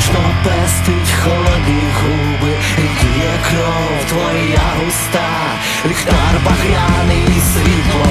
штучно пестить холодні губи, І діє кров твоя густа, ліхтар багряний світло.